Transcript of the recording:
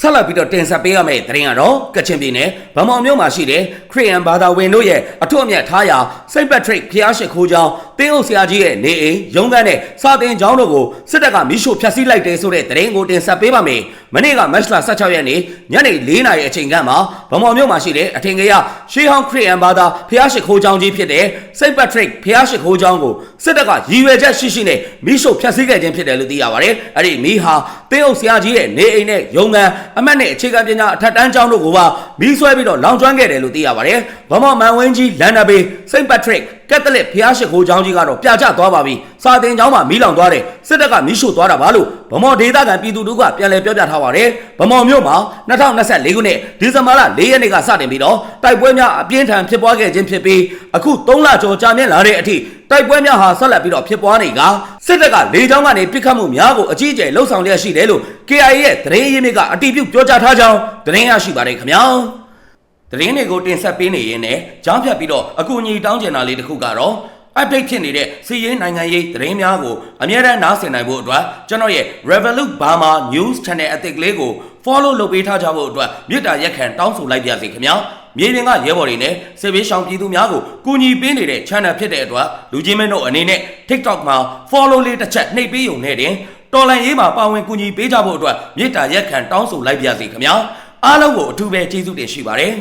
ဆက်လက်ပြီးတော့တင်ဆက်ပေးရမယ့်သတင်းကတော့ကချင်ပြည်နယ်ဗမောင်မြို့မှာရှိတဲ့ခရီးယန်ဘာသာဝင်တို့ရဲ့အထွတ်အမြတ်ထားရာစိတ်ပက်ထရစ်ဖျားရှိခိုးကျောင်း တင်းအုပ်ဆရာကြီးရဲ့နေအိမ်ရုံးခန်းနဲ့စာတင်ကျောင်းတို့ကိုစစ်တပ်ကမိရှို့ဖျက်ဆီးလိုက်တယ်ဆိုတဲ့သတင်းကိုတင်ဆက်ပေးပါမယ်။မနေ့ကမတ်လ16ရက်နေ့ညနေ4နာရီအချိန်ကမှာဗမောင်မြို့မှာရှိတဲ့အထင်ကြီးရှေးဟောင်းခရီးယန်ဘာသာဖျားရှိခိုးကျောင်းကြီးဖြစ်တဲ့စိတ်ပက်ထရစ်ဖျားရှိခိုးကျောင်းကိုစစ်တပ်ကရည်ရွယ်ချက်ရှိရှိနဲ့မိရှို့ဖျက်ဆီးခဲ့ခြင်းဖြစ်တယ်လို့သိရပါတယ်။အဲ့ဒီမိဟာတင်းအုပ်ဆရာကြီးရဲ့နေအိမ်နဲ့ရုံးခန်းအမတ်နဲ့အခြေခံပညာအထက်တန်းကျောင်းတို့ကိုပါမီးဆွဲပြီးတော့လောင်ကျွမ်းခဲ့တယ်လို့သိရပါတယ်။ဗမော်မန်ဝင်းကြီးလန်နာဘေးစိန့်ပက်ထရစ်ကက်သလစ်ဖျားရှိခိုးကျောင်းကြီးကတော့ပြာကျသွားပါပြီ။စာတင်ကျောင်းမှာမီးလောင်သွားတယ်။စစ်တပ်ကမီးရှို့သွားတာပါလို့ဗမော်ဒေသခံပြည်သူတို့ကပြန်လည်ပြောပြထားပါတယ်။ဗမော်မြို့မှာ2024ခုနှစ်ဒီဇင်ဘာလ4ရက်နေ့ကစတင်ပြီးတော့တိုက်ပွဲများအပြင်းထန်ဖြစ်ပွားခဲ့ခြင်းဖြစ်ပြီးအခု3လကျော်ကြာမြင့်လာတဲ့အထိတိုက်ပွဲများဟာဆက်လက်ပြီးတော့ဖြစ်ပွားနေကစစ်တပ်ကလေကြောင်းကနေပစ်ခတ်မှုများကိုအကြီးအကျယ်လှုံ့ဆော်လျက်ရှိတယ်လို့ KIA ရဲ့သတင်းရင်းမြစ်ကအတည်ပြုပြောကြားထားကြောင်းသတင်းရရှိပါတယ်ခင်ဗျာ သတင်းတွေကိုတင်ဆက်ပေးနေရင်းနဲ့ကြားဖြတ်ပြီးတော့အကူအညီတောင်းကျင်တာလေးတစ်ခုကတော့ update ဖြစ်နေတဲ့စီးရေးနိုင်ငံရေးသတင်းများကိုအမြဲတမ်းနားဆင်နိုင်ဖို့အတွက်ကျွန်တော်ရဲ့ Revolut Burma News Channel အသစ်ကလေးကို follow လုပ်ပေးထားကြဖို့အတွက်မြစ်တာရက်ခံတောင်းဆိုလိုက်ပါစီခင်ဗျာမြေပြင်ကရဲဘော်တွေနဲ့စစ်ဘေးရှောင်ပြည်သူများကိုကူညီပေးနေတဲ့ channel ဖြစ်တဲ့အတွက်လူချင်းမင်းတို့အနေနဲ့ TikTok မှာ follow လေးတစ်ချက်နှိပ်ပေးုံနဲ့တင်တော်လန်ရေးမှာပါဝင်ကူညီပေးကြဖို့အတွက်မြစ်တာရက်ခံတောင်းဆိုလိုက်ပါစီခင်ဗျာအားလုံးကိုအထူးပဲကျေးဇူးတင်ရှိပါတယ်